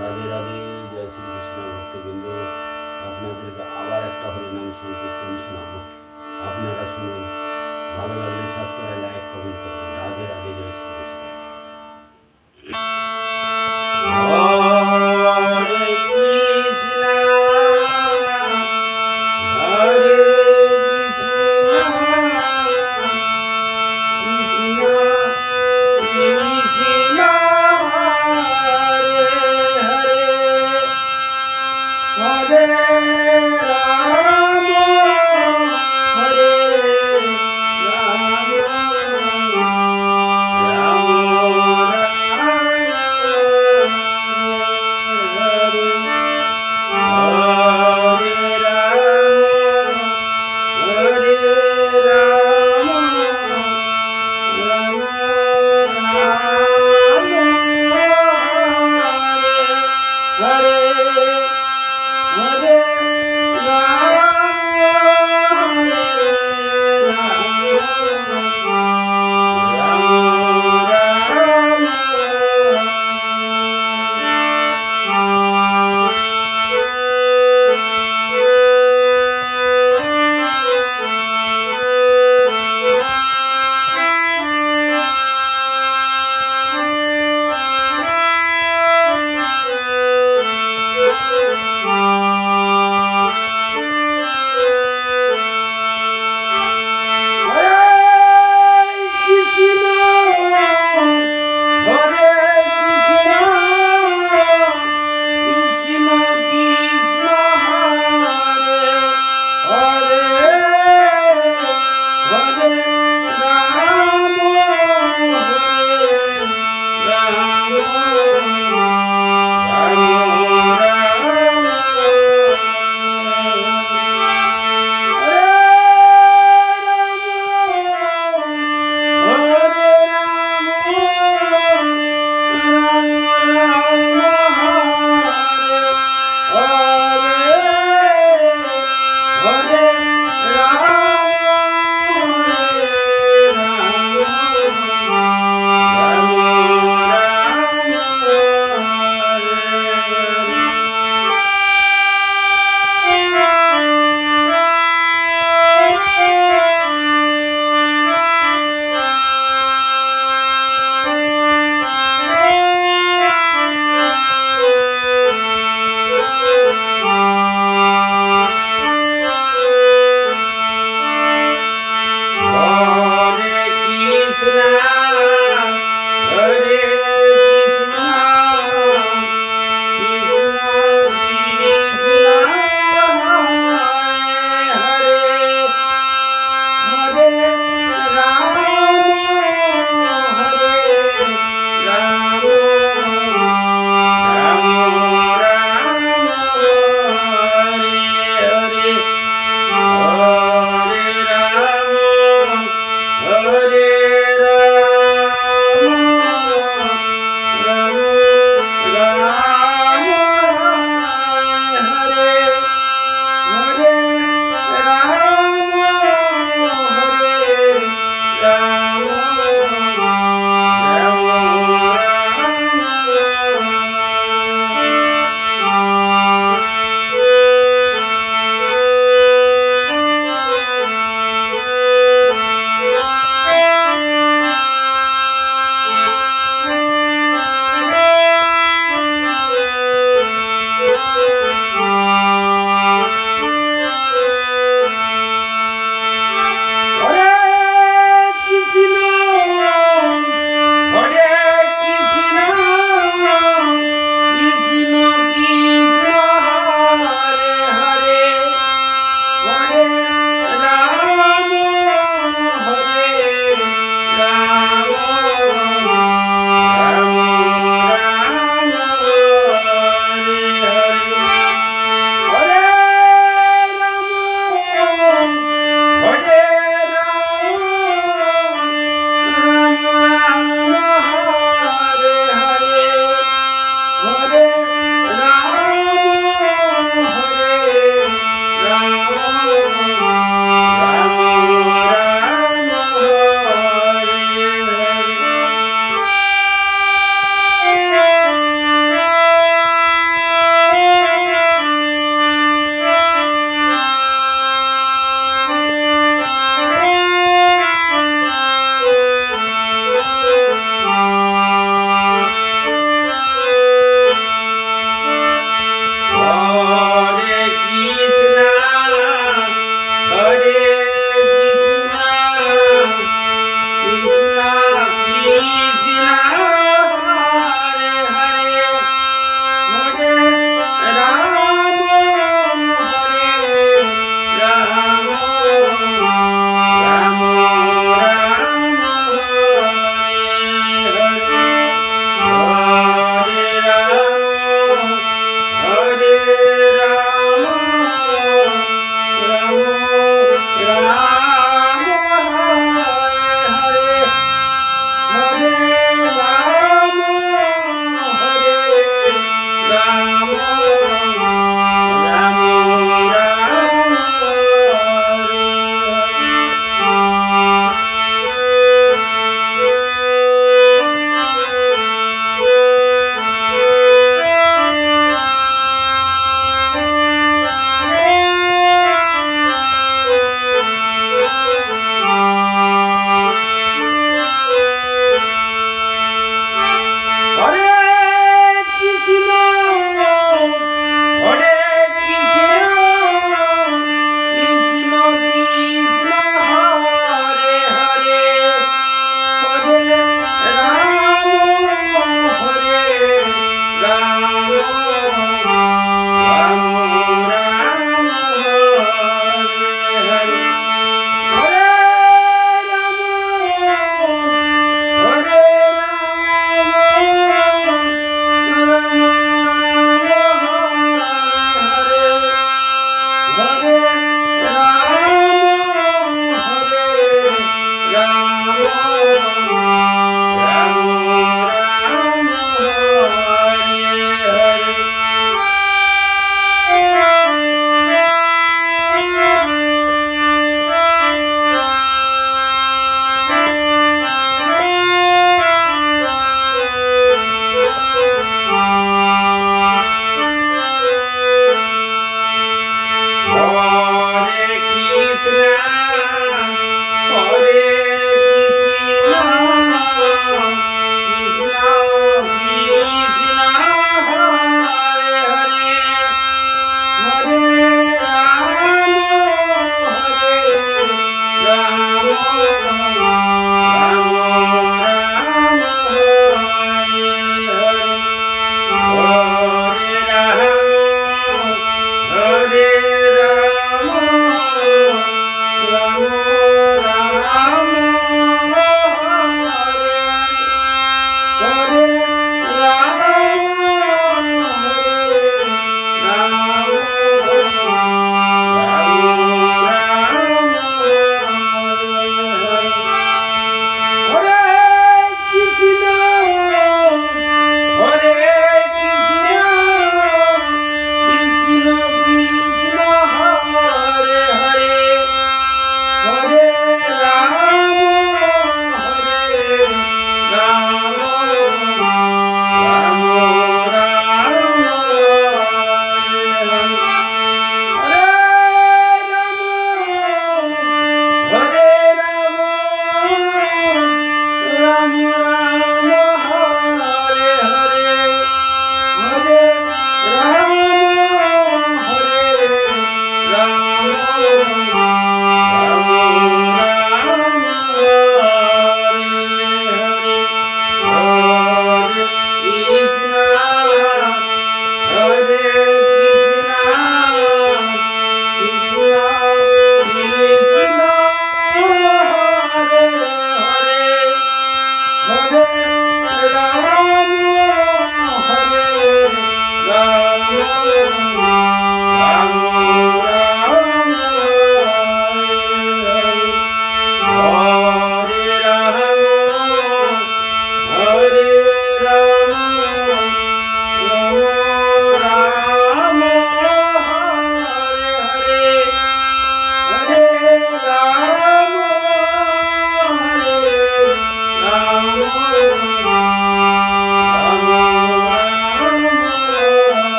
রাধে রাধে, জয় শ্রী শ্রীকৃষ্ণ ভক্তবৃন্দ। আপনাদেরকে আবার একটা হরিনাম সংকীর্তন শোনাবো। আপনারা শুনুন। ভালো লাগলে সাবস্ক্রাইব লাইক কমেন্ট করবেন। রাধে রাধে, জয় শ্রী শ্রীকৃষ্ণ Ready?